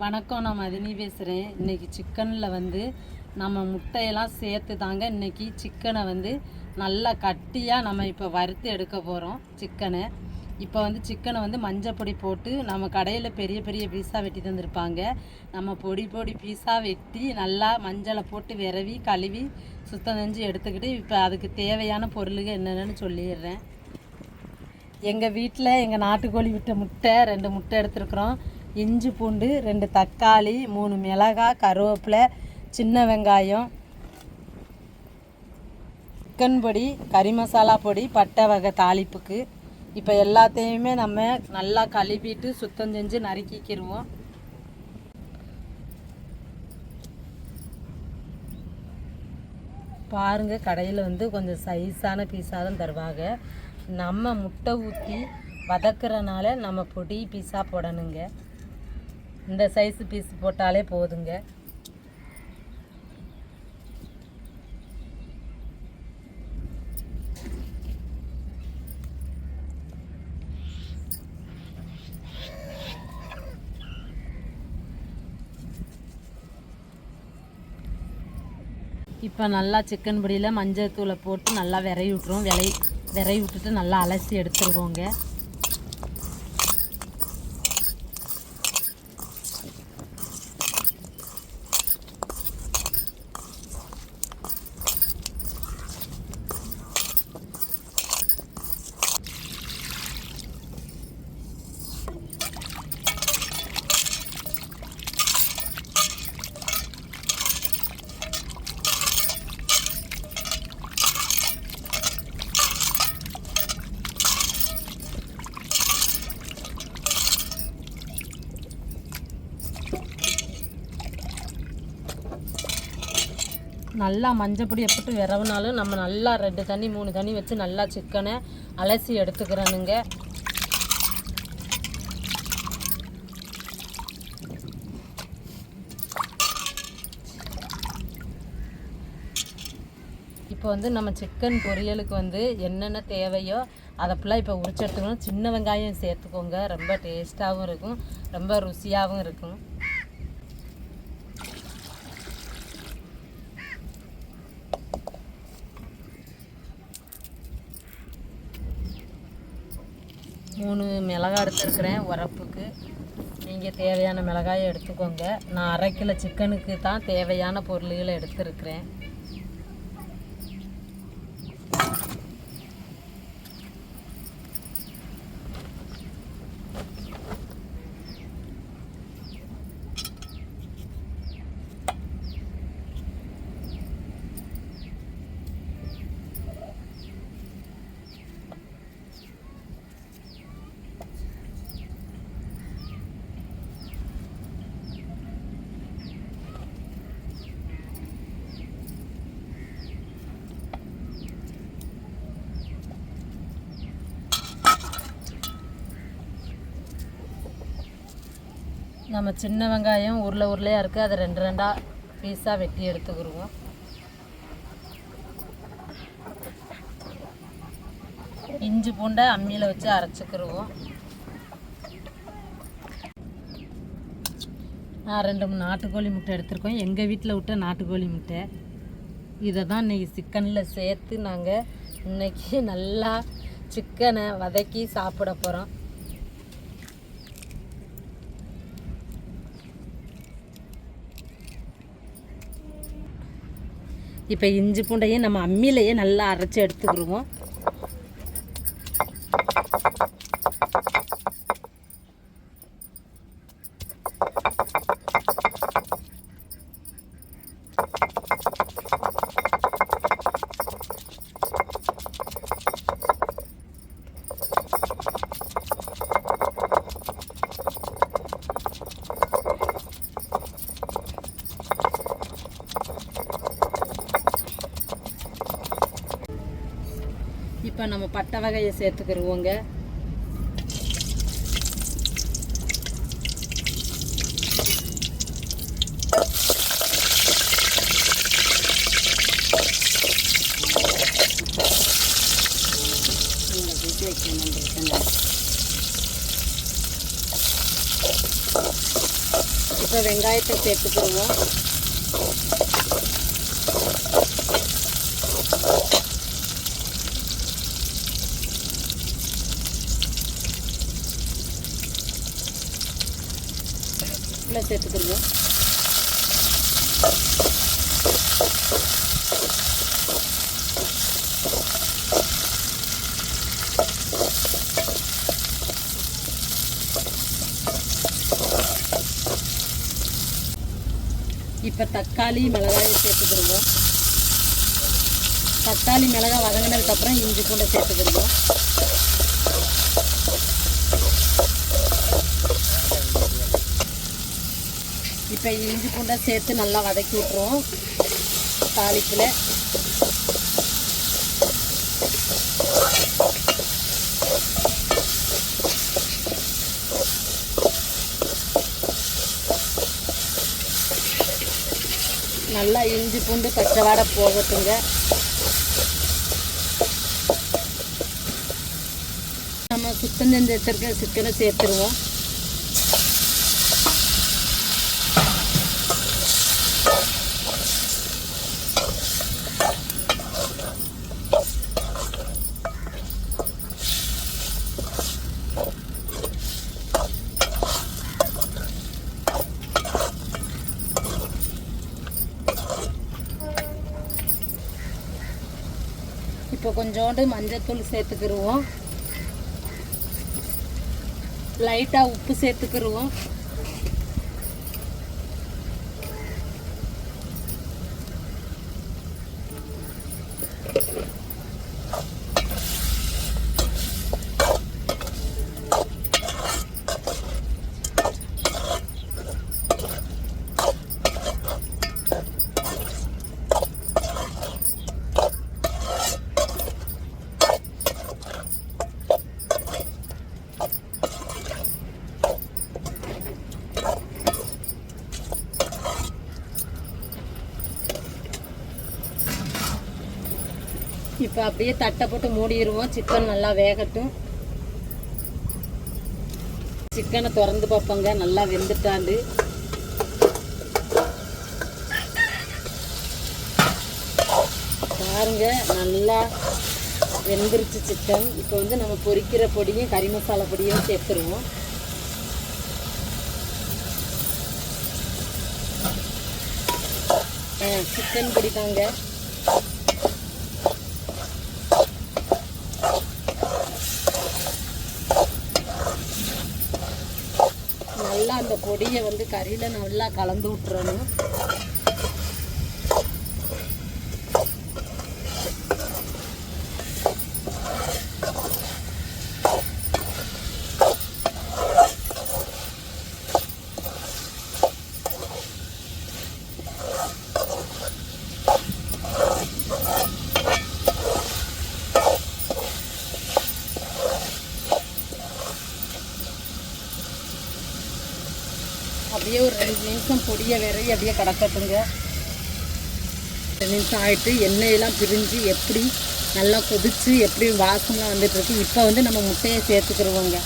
வணக்கம் நான் மதினி பேசுகிறேன் இன்றைக்கி சிக்கனில் வந்து நம்ம முட்டையெல்லாம் சேர்த்து தாங்க இன்றைக்கி சிக்கனை வந்து நல்லா கட்டியாக நம்ம இப்போ வறுத்து எடுக்க போகிறோம் சிக்கனை இப்போ வந்து சிக்கனை வந்து மஞ்சள் பொடி போட்டு நம்ம கடையில் பெரிய பெரிய பீஸாக வெட்டி தந்திருப்பாங்க. நம்ம பொடி பொடி பீஸாக வெட்டி நல்லா மஞ்சளை போட்டு விரவி கழுவி சுத்தம் செஞ்சு எடுத்துக்கிட்டு இப்போ அதுக்கு தேவையான பொருளுங்க என்னென்னு சொல்லிடுறேன். எங்கள் வீட்டில் எங்கள் நாட்டுக்கோழி விட்ட முட்டை ரெண்டு முட்டை எடுத்துருக்குறோம். இஞ்சி பூண்டு ரெண்டு தக்காளி மூணு மிளகாய் கருவேப்பிலை சின்ன வெங்காயம் சிக்கன் பொடி கறி மசாலா பொடி பட்டை வகை தாளிப்புக்கு. இப்போ எல்லாத்தையுமே நம்ம நல்லா கழுவிட்டு சுத்தம் செஞ்சு நறுக்கிக்கிடுவோம் பாருங்கள் கடையில் வந்து கொஞ்சம் சைஸான பீஸாக தான் தருவாங்க. நம்ம முட்டை ஊற்றி வதக்குறனால நம்ம பொடி பீஸாக போடணுங்க. இந்த சைஸ் பீஸ் போட்டாலே போதுங்க. இப்போ நல்லா சிக்கன் பொடியில் மஞ்சள் தூளை போட்டு நல்லா விரைவி விட்ருவோம் விரை விரைவி விட்டுட்டு நல்லா அலசி எடுத்துருவோங்க. நல்லா மஞ்சள் போட்டு விரவினாலும் நம்ம நல்லா ரெண்டு தண்ணி மூணு தண்ணி வச்சு நல்லா சிக்கனை அலசி எடுத்துக்கிறேனுங்க. இப்போ வந்து நம்ம சிக்கன் பொரியலுக்கு வந்து என்னென்ன தேவையோ அதை ஃபுல்லாக இப்போ உரிச்சு எடுத்துக்கணும். சின்ன வெங்காயம் சேர்த்துக்கோங்க. ரொம்ப டேஸ்ட்டாகவும் இருக்கும். ரொம்ப ருசியாகவும் இருக்கும். மூணு மிளகாய் எடுத்துருக்குறேன் உரப்புக்கு. நீங்கள் தேவையான மிளகாயை எடுத்துக்கோங்க. நான் அரை கிலோ சிக்கனுக்கு தான் தேவையான பொருள்களை எடுத்துருக்கிறேன். நம்ம சின்ன வெங்காயம் உருளை உருளையாக இருக்குது அதை ரெண்டு ரெண்டாக பீஸாக வெட்டி எடுத்துக்கிடுவோம். இஞ்சி பூண்டை அம்மியில் வச்சு அரைச்சிக்கிடுவோம். நான் ரெண்டு மூணு நாட்டுக்கோழி முட்டை எடுத்திருக்கோம். எங்கள் வீட்டில் விட்ட நாட்டுக்கோழி முட்டை. இதை தான் இன்றைக்கி சிக்கனில் சேர்த்து நாங்கள் இன்றைக்கி நல்லா சிக்கனை வதக்கி சாப்பிட போகிறோம் இப்போ இஞ்சி பூண்டையும் நம்ம அம்மியிலையே நல்லா அரைச்சி எடுத்துக்கிடுவோம். நம்ம பட்டை வகையை சேர்த்துக்கிடுவோங்க இப்போ வெங்காயத்தை சேர்த்துக்கிடுவோம் கருவேப்பிலை சேர்த்துக்கிடுவோம். இப்போ தக்காளி மிளகாயை சேர்த்துக்கிடுவோம். தக்காளி மிளகாய் வதங்கினதுக்கப்புறம் இஞ்சி பூண்டை சேர்த்துக்கிடுவோம். இப்போ இஞ்சி பூண்டை சேர்த்து நல்லா வதக்கி விட்ருவோம் தாளிப்பில். நல்லா இஞ்சி பூண்டு பச்சை வாடை போகட்டுங்க. நம்ம சுத்தம் செஞ்சு வச்சுருக்க சிக்கனை சேர்த்துருவோம். இப்போ கொஞ்சோண்டு மஞ்சத்தூள் சேர்த்துக்கிருவோம். லைட்டாக உப்பு சேர்த்துக்கிருவோம். இப்போ அப்படியே தட்டை போட்டு மூடிடுவோம். சிக்கன் நல்லா வேகட்டும். சிக்கனை திறந்து பார்ப்போங்க. நல்லா வெந்துட்டாண்டு. பாருங்க நல்லா வெந்துருச்சு சிக்கன் இப்போ வந்து நம்ம பொரிக்கிற பொடியும் கறி மசாலா பொடியும் சேர்த்துருவோம். சிக்கன் பொடி தாங்க கொடியை பொடியை வந்து கறியில் நல்லா கலந்து விட்டுறணும். நிமிஷம் விரைய அப்படியே கிடக்கட்டுங்க. ரெண்டு நிமிஷம் ஆகிட்டு எண்ணெயெல்லாம் பிரிஞ்சு எப்படி நல்லா கொதிச்சு எப்படி வாசம்லாம் வந்துட்டு இருக்கு இப்போ வந்து நம்ம முட்டையை சேர்த்துக்கிடுவோங்க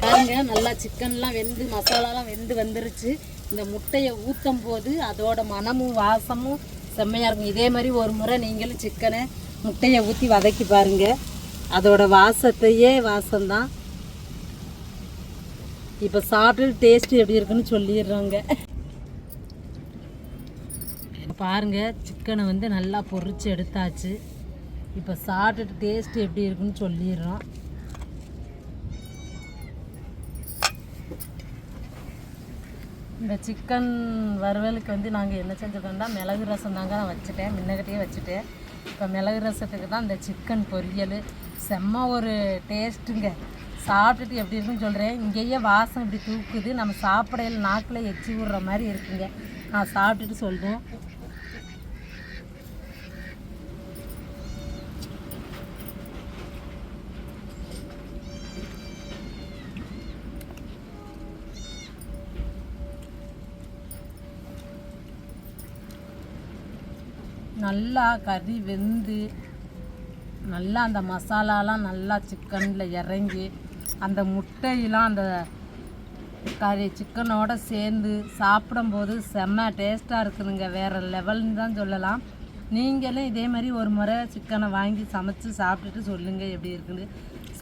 பாருங்க நல்லா சிக்கன்லாம் வெந்து மசாலாலாம் வெந்து வந்துருச்சு. இந்த முட்டையை ஊற்றும் போது அதோட மனமும் வாசமும் செம்மையாக இருக்கும். இதே மாதிரி ஒரு முறை நீங்களும் சிக்கனை முட்டையை ஊற்றி வதக்கி பாருங்கள் அதோட வாசத்தையே வாசம்தான். இப்போ சாப்பிட்டு டேஸ்ட் எப்படி இருக்குன்னு சொல்லிடுறோங்க. பாருங்கள் சிக்கனை வந்து நல்லா பொறிச்சு எடுத்தாச்சு. இப்போ சாப்பிட்டுட்டு டேஸ்ட் எப்படி இருக்குன்னு சொல்லிடுறோம். இந்த சிக்கன் வறுவலுக்கு வந்து நாங்கள் என்ன செஞ்சுட்டோம்னா மிளகு ரசம் தாங்க நான் வச்சுட்டேன். முன்னகட்டியே வச்சுட்டேன் இப்போ மிளகு ரசத்துக்கு தான் இந்த சிக்கன் பொரியல். செம்ம ஒரு டேஸ்ட்டுங்க. சாப்பிட்டுட்டு எப்படி இருக்குன்னு சொல்கிறேன் இங்கேயே வாசம் இப்படி தூக்குது. நம்ம சாப்பிடையில நாக்கில் எச்சி விடுற மாதிரி இருக்குங்க. நான் சாப்பிட்டுட்டு சொல்கிறேன் நல்லா கறி வெந்து நல்லா அந்த மசாலாலாம் நல்லா சிக்கனில் இறங்கி அந்த முட்டையெல்லாம் அந்த கறி சிக்கனோட சேர்ந்து சாப்பிடும்போது செம்ம டேஸ்ட்டாக இருக்குதுங்க. வேறு லெவல்னு தான் சொல்லலாம். நீங்களும் இதே மாதிரி ஒரு முறை சிக்கனை வாங்கி சமைச்சு சாப்பிட்டுட்டு சொல்லுங்கள் எப்படி இருக்குன்னு.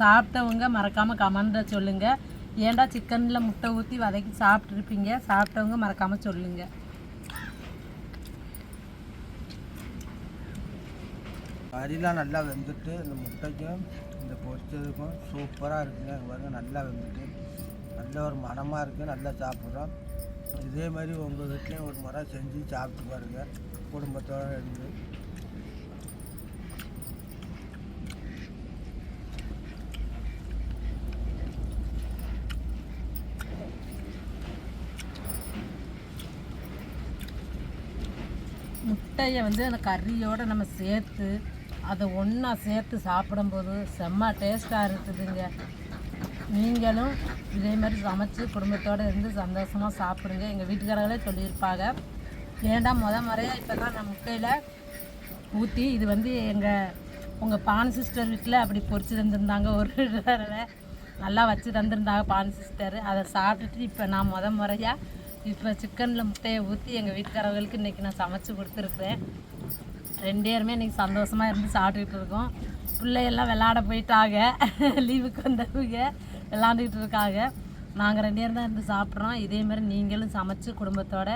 சாப்பிட்டவங்க மறக்காமல் கமெண்ட்டில் சொல்லுங்கள் ஏன்டா சிக்கனில் முட்டை ஊற்றி வதக்கி சாப்பிட்ருப்பீங்க சாப்பிட்டவங்க மறக்காமல் சொல்லுங்கள் கறிலாம் நல்லா வெந்துட்டு இந்த முட்டைக்கும் இந்த பொரிச்சதுக்கும் சூப்பராக இருக்குங்க. பாருங்கள் நல்லா வெந்துட்டு. நல்ல ஒரு மணமாக இருக்குது நல்லா சாப்பிட்றோம். இதே மாதிரி உங்கள் வீட்லேயும் ஒரு முறை செஞ்சு சாப்பிட்டு பாருங்கள் குடும்பத்தோடு இருந்து. முட்டையை வந்து அந்த கறியோடு நம்ம சேர்த்து அதை ஒன்றா சேர்த்து சாப்பிடும்போது செம்ம டேஸ்ட்டாக இருக்குதுங்க. நீங்களும் இதே மாதிரி சமைச்சு குடும்பத்தோடு இருந்து சந்தோஷமாக சாப்பிடுங்க. எங்கள் வீட்டுக்காரங்களே சொல்லியிருப்பாங்க. ஏன்டா முத முறையாக இப்போ தான் நான் முட்டையில் ஊற்றி இது வந்து எங்கள் உங்கள் பான் சிஸ்டர் வீட்டில் அப்படி பொறிச்சு தந்திருந்தாங்க. ஒரு தடவை நல்லா வச்சு தந்திருந்தாங்க பான் சிஸ்டர். அதை சாப்பிட்டுட்டு இப்போ நான் முத முறையாக இப்போ சிக்கனில் முட்டையை ஊற்றி எங்கள் வீட்டுக்காரர்களுக்கு இன்றைக்கி நான் சமைச்சு கொடுத்துருக்குறேன். ரெண்டு பேருமே இன்றைக்கி சந்தோஷமாக இருந்து சாப்பிட்டுக்கிட்டு இருக்கோம். பிள்ளையெல்லாம் விளாட போயிட்டாங்க. லீவுக்கு வந்தவங்க விளாண்டுக்கிட்டு இருக்காங்க. நாங்கள் ரெண்டு பேரும் தான் இருந்து சாப்பிட்றோம். இதே மாதிரி நீங்களும் சமைச்சு குடும்பத்தோட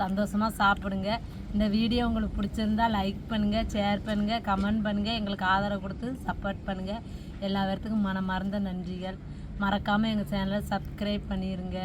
சந்தோஷமாக சாப்பிடுங்க. இந்த வீடியோ உங்களுக்கு பிடிச்சிருந்தா லைக் பண்ணுங்கள் ஷேர் பண்ணுங்கள் கமெண்ட் பண்ணுங்கள் எங்களுக்கு ஆதரவு கொடுத்து சப்போர்ட் பண்ணுங்கள் எல்லா பேர்த்துக்கும் மனமார்ந்த நன்றிகள். மறக்காமல் எங்கள் சேனலை சப்ஸ்கிரைப் பண்ணிடுங்க